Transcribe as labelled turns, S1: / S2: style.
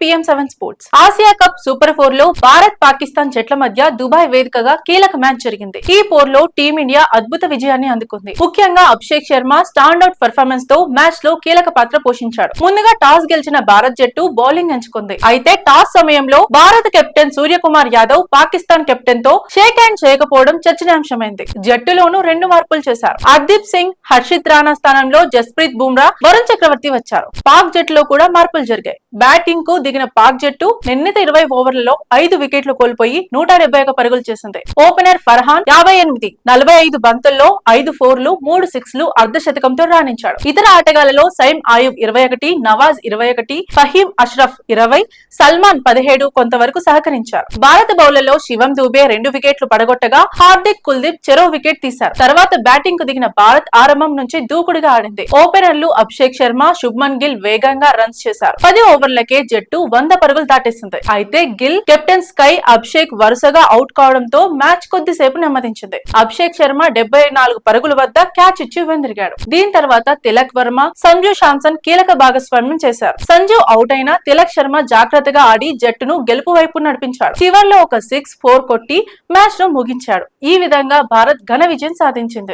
S1: PM seven sports Asia cup super ఫోర్లో భారత్ పాకిస్తాన్ జట్ల మధ్య దుబాయ్ వేదికగా కీలక మ్యాచ్ జరిగింది. ఈ పోర్లో టీమిండియా అద్భుత విజయాన్ని అందుకుంది. ముఖ్యంగా అభిషేక్ శర్మ స్టాండ్ అవుట్ పర్ఫార్మెన్స్తో మ్యాచ్లో కీలక పాత్ర పోషించాడు. ముందుగా టాస్ గెలిచిన భారత్ జట్టు బౌలింగ్ ఎంచుకుంది. అయితే టాస్ సమయంలో భారత కెప్టెన్ సూర్యకుమార్ యాదవ్ పాకిస్తాన్ కెప్టెన్తో షేక్ హ్యాండ్ చేయకపోవడం చర్చనీయాంశమైంది. జట్టులోనూ రెండు మార్పులు చేశారు. హర్దీప్ సింగ్ హర్షిత్ రాణా స్థానంలో జస్ప్రీత్ బుమ్రా వరుణ్ చక్రవర్తి వచ్చారు. పాక్ జట్టులో కూడా మార్పులు జరిగాయి. బ్యాటింగ్కు దిగిన పాక్ జట్టు నిర్ణీత ఇరవై ఓవర్లలో ఐదు వికెట్లు కోల్పోయి నూట ఒక పరుగులు చేసింది. ఓపెనర్ ఫర్హాన్ యాభై ఎనిమిది నలభై ఐదు బంతుల్లో ఐదు ఫోర్లు మూడు సిక్స్లు అర్ధశతకంతో రాణించాడు. ఇతర ఆటగాళ్ళలో సైమ్ ఆయుబ్ ఇరవై ఒకటి నవాజ్ ఇరవై ఒకటి ఫహీం అష్రఫ్ ఇరవై సల్మాన్ పదిహేడు కొంతవరకు సహకరించారు. భారత బౌలర్లో శివం దూబే రెండు వికెట్లు పడగొట్టగా హార్దిక్ కుల్దీప్ చెరో వికెట్ తీశారు. తర్వాత బ్యాటింగ్కు దిగిన భారత్ ఆరంభం నుంచి దూకుడుగా ఆడింది. ఓపెనర్లు అభిషేక్ శర్మ శుభ్మన్ గిల్ వేగంగా రన్స్ చేశారు. పది ఓవర్లకే జట్టు వంద పరుగులు దాటేసింది అయితే గిల్ కెప్టెన్ స్కై అభిషేక్ వరుసగా అవుట్ కావడంతో మ్యాచ్ కొద్దిసేపు నెమ్మదించింది. అభిషేక్ శర్మ డెబ్బై నాలుగు పరుగుల వద్ద క్యాచ్ ఇచ్చి వెందిరిగాడు. దీని తర్వాత తిలక్ వర్మ సంజు శాంసన్ కీలక భాగస్వామ్యం చేశారు. సంజు అవుట్ అయినా తిలక్ శర్మ జాగ్రత్తగా ఆడి జట్టును గెలుపు వైపు నడిపించాడు. చివర్లో ఒక సిక్స్ ఫోర్ కొట్టి మ్యాచ్ను ముగించాడు. ఈ విధంగా భారత్ ఘన విజయం సాధించింది.